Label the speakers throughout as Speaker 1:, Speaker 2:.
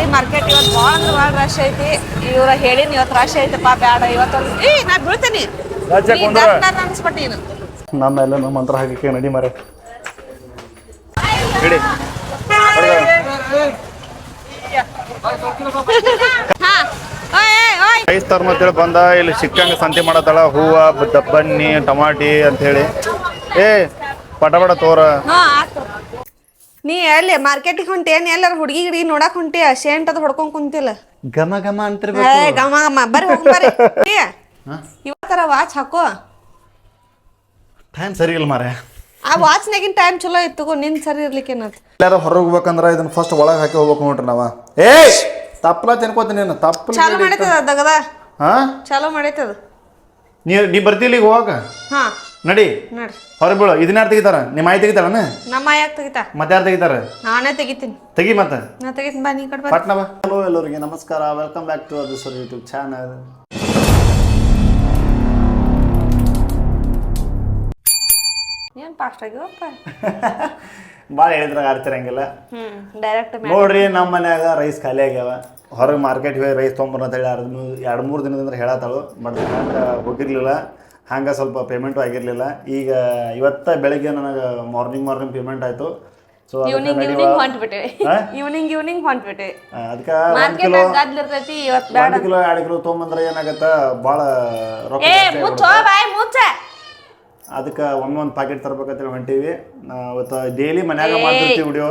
Speaker 1: ರೀ ಮಾರ್ಕೆಟ್ ಇವತ್ತು ಭಾಳ ಅಂದ್ರೆ ಭಾಳ ರಶ್ ಐತಿ. ಇವ್ರ ಹೇಳಿನ ಇವತ್ತು ರಶ್ ಪಾಪ ಬೇಡ ಇವತ್ತೊಂದು ಏ ನಾ ಬೀಳ್ತೇನಿ.
Speaker 2: ರಾಜ್ಯ
Speaker 1: ನೀ
Speaker 2: ಕೊಂಡ್ರ.
Speaker 1: ದಡ್ಡ ನನ್
Speaker 2: ನಮ್ಮ ಮಂತ್ರ ಹಾಕಕ್ಕೆ ನಡಿ ಮರೆ ರೈಸ್ ತರ್ಮ ಅಂತೇಳಿ ಬಂದ ಇಲ್ಲಿ ಸಿಕ್ಕಂಗೆ ಸಂತೆ ಮಾಡತ್ತಳ. ಹೂವ ಬನ್ನಿ ಟಮಾಟಿ ಅಂತೇಳಿ ಏ ಪಟ ಪಟ ತೋರ.
Speaker 1: ನೀ ಎಲ್ಲಿ ಮಾರ್ಕೆಟ್ ಹೊಂಟಿ ಏನ್ ಎಲ್ಲಾರ ಹುಡುಗಿ ಗಿಡುಗಿ ನೋಡಕ್ ಹೊಂಟಿ ಶೇಂಟ್ ಅದು ಹೊಡ್ಕೊಂಡ್ ಕುಂತಿಲ್ಲ?
Speaker 2: ಘಮ ಘಮ
Speaker 1: ಏ
Speaker 2: ಅಂತಿರ್ಬೇಕು
Speaker 1: ಗಮ ಗಮ ಬರ್ರಿ ಹೋಗ್ ಬರ್ರಿ. ಏ, ಇವತ್ತರ ವಾಚ್ ಹಾಕೋ.
Speaker 2: ಟೈಮ್ ಸರಿ ಇಲ್ಲ ಮಾರೆ
Speaker 1: ಆ ವಾಚ್ನಾಗಿನ ಟೈಮ್ ಚಲೋ ಇತ್ತು ತಗೋ ನಿನ್ ಸರಿ ಇರ್ಲಿಕ್ಕೆ ಏನತ್?
Speaker 2: ಎಲ್ಲಾರ ಹೊರಗೆ ಹೋಗ್ಬೇಕಂದ್ರ ಇದನ್ನ ಫಸ್ಟ್ ಒಳಗೆ ಹಾಕಿ ಹೋಗ್ಬೇಕು ನೋಡ್ರಿ ನಾವ. ಏಯ್ ತಪ್ಪಲ ತಿನ್ಕೋತೀನಿ ತಪ್ಪಲ
Speaker 1: ಚಾಲು ಮಾಡೈತದ ದಗದ?
Speaker 2: ಹಾ?
Speaker 1: ಚಾಲು ಮಾಡೈತದ?
Speaker 2: ನೀ ನೀ ಬರ್ತಿಲ್ಲ ಈಗ ಹೋಗ
Speaker 1: ಹಾ.
Speaker 2: ನಡಿ.
Speaker 1: ನೋಡ್ರಿ
Speaker 2: ಹೊರಗೆ ಬೀಳು. ಇದನ್ನ ಯಾರು ತೆಗಿತಾರ? ನಿಮ್ಮ ಮಾಯಿ ತೆಗಿತಾರನ
Speaker 1: ನಮ್ಮ ಯಾಕೆ ತೆಗಿತಾ
Speaker 2: ಮತ್ತೆ ಯಾರು ತೆಗಿತಾರ?
Speaker 1: ನಾನೇ ತೆಗಿತೀನಿ.
Speaker 2: ತೆಗಿ ಮತ್ತೆ.
Speaker 1: ನಾ ತೆಗಿತೀನಿ. ಬಾ ನೀ ಕಡೆ ಬಾ
Speaker 2: ಪಟ್ನ ಬಾ. ಹಲೋ ಎಲ್ಲರಿಗೆ ನಮಸ್ಕಾರ. ವೆಲ್ಕಮ್ ಬ್ಯಾಕ್ ಟು ಅದು ಸರ್ ಯೂಟ್ಯೂಬ್ ಚಾನಲ್
Speaker 1: ಏನ್ ಫಾಸ್ಟ್ ಆಗಿವಪ್ಪ
Speaker 2: ಭಾಳ ಹೇಳಿದ್ರಾಗ ಆರ್ತಿರಂಗಿಲ್ಲ
Speaker 1: ಹ್ಮ್ ಡೈರೆಕ್ಟ್
Speaker 2: ನೋಡ್ರಿ ನಮ್ಮ ಮನ್ಯಾಗ ರೈಸ್ ಖಾಲಿ ಆಗ್ಯಾವ. ಹೊರಗೆ ಮಾರ್ಕೆಟ್ ಹೋಗಿ ರೈಸ್ ತೊಂಬರ್ ಅಂತ ಹೇಳಿ ಎರಡು ಮೂರು ದಿನದಿಂದ ಹೇಳತ್ತಾಳು ಬಟ್ ಹಂಗೆ ಹೋಗಿರ್ಲಿಲ್ಲ ಹಂಗೆ ಸ್ವಲ್ಪ ಪೇಮೆಂಟು ಆಗಿರಲಿಲ್ಲ. ಈಗ ಇವತ್ತ ಬೆಳಗ್ಗೆ ನನಗೆ ಮಾರ್ನಿಂಗ್ ಮಾರ್ನಿಂಗ್ ಪೇಮೆಂಟ್ ಆಯಿತು. ಸೊ
Speaker 1: ಈವ್ನಿಂಗ್ ಈವ್ನಿಂಗ್ ಹೊಂಟ್ಬಿಟ್ಟೆ. ಈವ್ನಿಂಗ್ ಈವ್ನಿಂಗ್ ಹೊಂಟ್ಬಿಟ್ಟೆ.
Speaker 2: ಅದಕ್ಕೆ ಒಂದು
Speaker 1: ಮಾರ್ಕೆಟ್
Speaker 2: ಕಿಲೋ
Speaker 1: ಗದ್ಲಿರ್ತೈತಿ ಇವತ್ತು ಬೇಡ.
Speaker 2: ಒಂದು ಕಿಲೋ ಎರಡು ಕಿಲೋ ತೊಗೊಂಬಂದ್ರೆ ಏನಾಗತ್ತ? ಭಾಳ ರೊಕ್ಕ
Speaker 1: ಏ
Speaker 2: ಜಾಸ್ತಿ
Speaker 1: ಮುಚ್ಚೋ ಬಾಯ್ ಮುಚ್ಚ.
Speaker 2: ಅದಕ್ಕೆ ಒಮ್ಮೆ ಒಂದು ಪ್ಯಾಕೆಟ್ ತರ್ಬೇಕಂತೇಳಿ ಹೊಂಟೀವಿ. ನಾವು ಇವತ್ತು ಡೈಲಿ ಮನ್ಯಾಗ ಮಾಡ್ತಿರ್ತೀವಿ ವಿಡಿಯೋ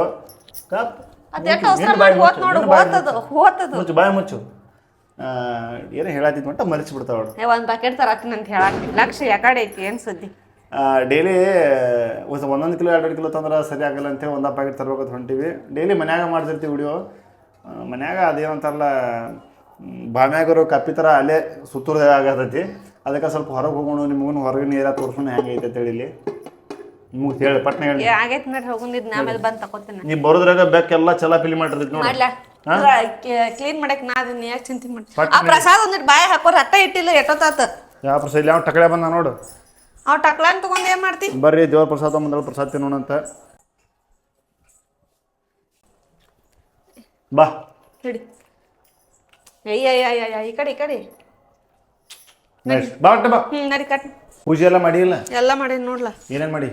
Speaker 1: ಅದೆಷ್ಟು ಅವಸರ ಮಾಡಿ ಹೋತ್ ನೋಡು ಹೋತದು ಹೋತದು.
Speaker 2: ಮುಚ್ಚು ಬಾಯ್ ಮುಚ್ಚು. ಏನೋ ಹೇಳತ್ತಿದ್ ಅಂತ ಮರಿಚ್ ಬಿಡ್ತಾವ
Speaker 1: ಒಂದ್ ಪ್ಯಾಕೆಟ್ ತರತ್ತೀನಿ ಅಂತ ಹೇಳಕ್ ಲಕ್ಷ ಯಾಕಡೆ ಐತಿ ಏನ್ ಸುದ್ದಿ?
Speaker 2: ಡೈಲಿ ಒಂದೊಂದು ಕಿಲೋ ಎರಡು ಕಿಲೋ ತಂದ್ರೆ ಸರಿ ಆಗಲ್ಲ ಅಂತೇಳಿ ಒಂದು ಪ್ಯಾಕೆಟ್ ತರ್ಬೇಕಂತ ಹೊಂಟೀವಿ. ಡೈಲಿ ಮನ್ಯಾಗ ಮಾಡ್ತಿರ್ತೀವಿ ವಿಡಿಯೋ. ಮನ್ಯಾಗ ಅದೇನಂತಾರಲ್ಲ ಬಾಮ್ಯಾಗರು ಕಪ್ಪಿ ಥರ ಅಲ್ಲೇ ಸುತ್ತೂರು ಆಗತೈತಿ. ಅದಕ್ಕೆ ಸ್ವಲ್ಪ ಹೊರಗೆ ಹೋಗೋಣ ನಿಮಗೂ ಹೊರಗೆ ನೀರ ತೋರ್ಸೋಣ ಹೆಂಗೆ ಐತೆ ಅಂತೇಳಿ ಇಲ್ಲಿ. ನಿಮ್ಗೆ ಹೇಳಿ ಪಟ್ನ ಹೇಳಿ.
Speaker 1: ಆಗೈತೆ ನೋಡ್ರಿ ಹೋಗುಂದಿದ್ ಆಮೇಲೆ ಬಂದು ತಗೋತೀನಿ.
Speaker 2: ನೀ ಬರೋದ್ರಾಗ ಬೆಕ್ಕೆಲ್ಲ ಚಲ ಫಿಲ್ ಮಾಡಿರ್ತೈತಿ ನೋಡಿ.
Speaker 1: ಕ್ಲೀನ್ ಮಾಡಕ್ ನಾ ಅದನ್ನ ಯಾಕೆ ಚಿಂತೆ ಮಾಡಿ? ಆ ಪ್ರಸಾದ ಒಂದಿಟ್ ಬಾಯ ಹಾಕೋರ್ ಹಟ್ಟ ಇಟ್ಟಿಲ್ಲ ಎಟ್ಟೊತ್ತಾತ
Speaker 2: ಯಾವ ಪ್ರಸಾದ ಯಾವ ಟಕಳೆ ಬಂದ ನೋಡು.
Speaker 1: ಅವ್ ಟಕ್ಲಾನ್ ತಗೊಂಡ್ ಏನ್ ಮಾಡ್ತಿ?
Speaker 2: ಬರ್ರಿ ದೇವ್ರ ಪ್ರಸಾದ ಬಂದಳು ಪ್ರಸಾದ ತಿನ್ನೋಣಂತ ಬಾ.
Speaker 1: ಹಿಡಿ ಅಯ್ಯ ಅಯ್ಯ ಅಯ್ಯ ಅಯ್ಯ ಈ ಕಡೆ ಈ ಕಡೆ.
Speaker 2: ನೆಕ್ಸ್ಟ್ ಬಾ ಒಟ್ಟು ಬಾ.
Speaker 1: ಹ್ಮ್ ನರಿ ಕಟ್
Speaker 2: ಪೂಜೆ ಎಲ್ಲ ಮಾಡಿ ಇಲ್ಲ
Speaker 1: ಎಲ್ಲ ಮಾಡಿ ನೋಡ್ಲಾ.
Speaker 2: ಏನೇನ್ ಮಾಡಿ?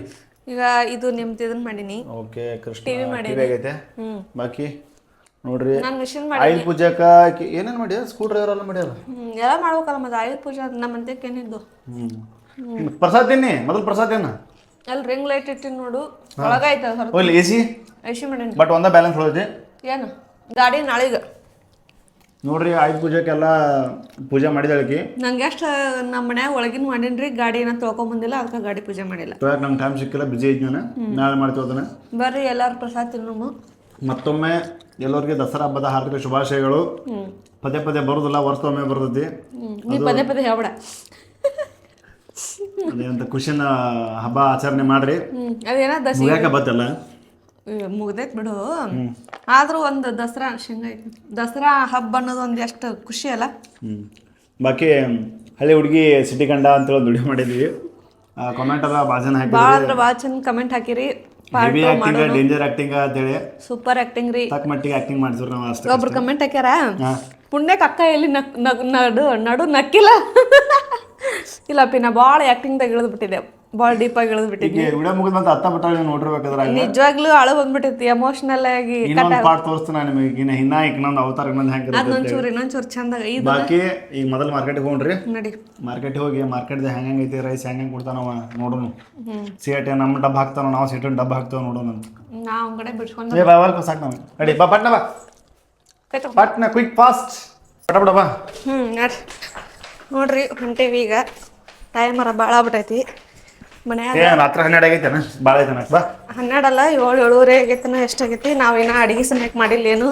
Speaker 1: ಈಗ ಇದು ನಿಮ್ದು ಇದನ್ನ ಮಾಡೀನಿ.
Speaker 2: ಓಕೆ ಕೃಷ್ಣ ಟಿವಿ
Speaker 1: ಮಾಡಿ
Speaker 2: ಆಗೈತೆ.
Speaker 1: ಹ್ಮ್.
Speaker 2: ಬಾಕಿ? ನೋಡ್ರಿ.
Speaker 1: ಆಯುಧ ಮಿಷಿನ್ ಮಾಡಿ
Speaker 2: ಆಯಿಲ್ ಪೂಜಾಕ ಏನೇನು ಮಾಡ್ಯಾರ? ಸ್ಕ್ರೂ ಡ್ರೈವರ್ ಎಲ್ಲ ಮಾಡ್ಯಾರ?
Speaker 1: ಹ್ಮ್ ಎಲ್ಲ ಮಾಡ್ಬೇಕಲ್ಲ ಮತ್ತೆ ಆಯುಧ ಪೂಜೆ ಅದ್ ನಮ್ಮ ಮಂತ್ಯಕ್ಕೆ ಏನಿದ್ದು.
Speaker 2: ಹ್ಞೂ ಪ್ರಸಾದ ತಿನ್ನಿ ಮೊದಲು ಪ್ರಸಾದ ಏನ?
Speaker 1: ಅಲ್ಲಿ ರಿಂಗ್ ಲೈಟ್ ಇಟ್ಟಿನಿ ನೋಡು. ಒಳಗೈತೆ ಹೊರ
Speaker 2: ಓ ಇಲ್ಲಿ ಎ ಸಿ
Speaker 1: ಐಶಿ ಮಾಡೀನಿ.
Speaker 2: ಬಟ್ ಒಂದ ಬ್ಯಾಲೆನ್ಸ್ ಉಳಿದೈತಿ.
Speaker 1: ಏನು? ಗಾಡಿ ನಾಳೆಗ.
Speaker 2: ನೋಡ್ರಿ ಆಯುಧ ಪೂಜಾಕ್ಕೆಲ್ಲ ಪೂಜೆ ಮಾಡಿದಳಕಿ
Speaker 1: ನಂಗೆ ಎಷ್ಟು ನಮ್ಮ ಮನ್ಯಾಗ ಒಳಗಿನ ಮಾಡಿನ್ರಿ ಗಾಡಿ ಏನ ತೊಳ್ಕೊಂಡ್ ಬಂದಿಲ್ಲ ಅದಕ್ಕೆ ಗಾಡಿ ಪೂಜೆ ಮಾಡಿಲ್ಲ.
Speaker 2: ಇವಾಗ ನಂಗೆ ಟೈಮ್ ಸಿಕ್ಕಿಲ್ಲ ಬಿಜಿ ನಾನು. ನಾಳೆ ಮಾಡ್ತೀವಿ ಅದನ್ನ.
Speaker 1: ಬರ್ರಿ ಎಲ್ಲರೂ ಪ್ರಸಾದ ತಿನ್ನೋಮು.
Speaker 2: ಮತ್ತೊಮ್ಮೆ ಎಲ್ಲರಿಗೆ ದಸರಾ ಹಬ್ಬದ ಹಾರ್ದಿಕ ಶುಭಾಶಯಗಳು. ಪದೇ ಪದೇ ಬರುದಿಲ್ಲ ವರ್ಷದೊಮ್ಮೆ ಬರ್ತೈತಿ.
Speaker 1: ನೀ ಪದೇ ಪದೇ ಹೇಳ್ಬೇಡ.
Speaker 2: ಅದೇನಂತ ಖುಷಿನ ಹಬ್ಬ ಆಚರಣೆ ಮಾಡ್ರಿ.
Speaker 1: ಅದೇನ ದಸರಾ?
Speaker 2: ಮುಗ್ಯಾಕ ಬತ್ತಲ್ಲ?
Speaker 1: ಮುಗ್ದೈತ್ ಬಿಡು. ಆದ್ರೂ ಒಂದು ದಸರಾ ಶೇಂಗಾ ದಸರಾ ಹಬ್ಬ ಅನ್ನೋದು ಒಂದು ಎಷ್ಟು ಖುಷಿ ಅಲ್ಲ?
Speaker 2: ಬಾಕಿ ಹಳ್ಳಿ ಹುಡುಗಿ ಸಿಟಿ ಕಂಡ ಅಂತೇಳಿ ಒಂದು ವಿಡಿಯೋ ಮಾಡಿದ್ವಿ. ಕಾಮೆಂಟ್ ಅದ
Speaker 1: ಭಾಳ
Speaker 2: ಹಾಕಿದ್ವಿ
Speaker 1: ಅಂದ್ರೆ ಭಾಳ ಚಂದ ಕಮೆಂಟ್ ಹಾಕಿರಿ.
Speaker 2: ಹೆವಿ ಆಕ್ಟಿಂಗ್ ಡೇಂಜರ್ ಆಕ್ಟಿಂಗ್ ಅಂತೇಳಿ.
Speaker 1: ಸೂಪರ್ ಆಕ್ಟಿಂಗ್ ರೀ.
Speaker 2: ತಕ್ಕ ಮಟ್ಟಿಗೆ ಆಕ್ಟಿಂಗ್ ಮಾಡಿದ್ರು ನಾವು ಅಷ್ಟೇ
Speaker 1: ಒಬ್ರು ಕಮೆಂಟ್ ಹಾಕ್ಯಾರ. ಪುಣ್ಯಕ್ಕೆ ಅಕ್ಕ ಎಲ್ಲಿ ನಕ್ ನಡು ನಡು ನಕ್ಕಿಲ್ಲ. ಇಲ್ಲ ಪಿನ ಭಾಳ ಆ್ಯಕ್ಟಿಂಗ್ದಾಗ ಇಳಿದು ಭಾಳ ಆಗಿ ಇಳಿದು
Speaker 2: ಈಗ ವಿಡಿಯೋ ಮುಗಿದ ಅಂತ ಅತ್ತ ಬಿಟ್ಟಾಗ ನೀವು ನೋಡಿರ್ಬೇಕಾದ್ರೆ
Speaker 1: ನಿಜವಾಗ್ಲೂ ಅಳು ಬಂದ್ಬಿಟ್ಟೈತಿ ಎಮೋಷನಲ್ ಆಗಿ
Speaker 2: ಇನ್ನೊಂದು ಪಾರ್ಟ್ ತೋರಿಸ್ತೀನಿ ನಿಮಗೆ. ಇನ್ನ ಇನ್ನ ಇನ್ನೊಂದು ಅವತಾರ ಇನ್ನೊಂದು ಹೆಂಗೆ
Speaker 1: ಅದೊಂದ್ ಚೂರು ಇನ್ನೊಂದ್ ಚೂರು ಚಂದಾಗ ಇದು
Speaker 2: ಬಾಕಿ ಈಗ ಮೊದಲು ಮಾರ್ಕೆಟ್ಗೆ ಹೋಗ್ರಿ.
Speaker 1: ನಡಿ.
Speaker 2: ಮಾರ್ಕೆಟ್ ಹೋಗಿ ಮಾರ್ಕೆಟ್ದಾಗ ಹೆಂಗೆ ಐತಿ ರೈಸ್ ಹೆಂಗೆ ಕೊಡ್ತಾನವ ನೋಡೋಣ ಸಿಗಟೆ ನಮ್ಮ ಡಬ್ಬ ಹಾಕ್ತಾನೋ ನಾವು ಸಿಗಟೆ ಡಬ್ಬ ಹಾಕ್ತಾವ ನೋಡೋಣ ಅಂತ.
Speaker 1: ನಾ ಅವ್ನ ಕಡೆ ಬಿಡ್ಸ್ಕೊಂಡು
Speaker 2: ಏ ಬಾ ಸ್ವಲ್ಪ ಸಾಕು ನಾವು ನಡಿ ಬಾ ಪಟ್ನ ಬಾ.
Speaker 1: ಕೈ ತಗೋ.
Speaker 2: ಪಟ್ನ ಕ್ವಿಕ್ ಫಾಸ್ಟ್ ಪಟ ಬಿಡ ಬಾ.
Speaker 1: ಹ್ಮ್ ನಡ್ರಿ ನೋಡ್ರಿ ಹೊಂಟೇವಿ ಈಗ. ಟೈಮರ ಭಾಳ ಆಗ್ಬಿಟ್ಟೈತಿ ಮನ್ಯಾಗ?
Speaker 2: ಏ ರಾತ್ರಿ ಹನ್ನೆರಡು ಆಗೈತೇನ? ಭಾಳ ಐತೆ ಬಾ.
Speaker 1: ಹನ್ನೆರಡಲ್ಲ ಏಳು ಏಳುವರೆ ಆಗೈತನ? ಎಷ್ಟಾಗೈತಿ ನಾವಿನ್ನ ಅಡಿಗೆ ಸಮೇತ ಮಾಡಿಲ್ಲ ಏನು.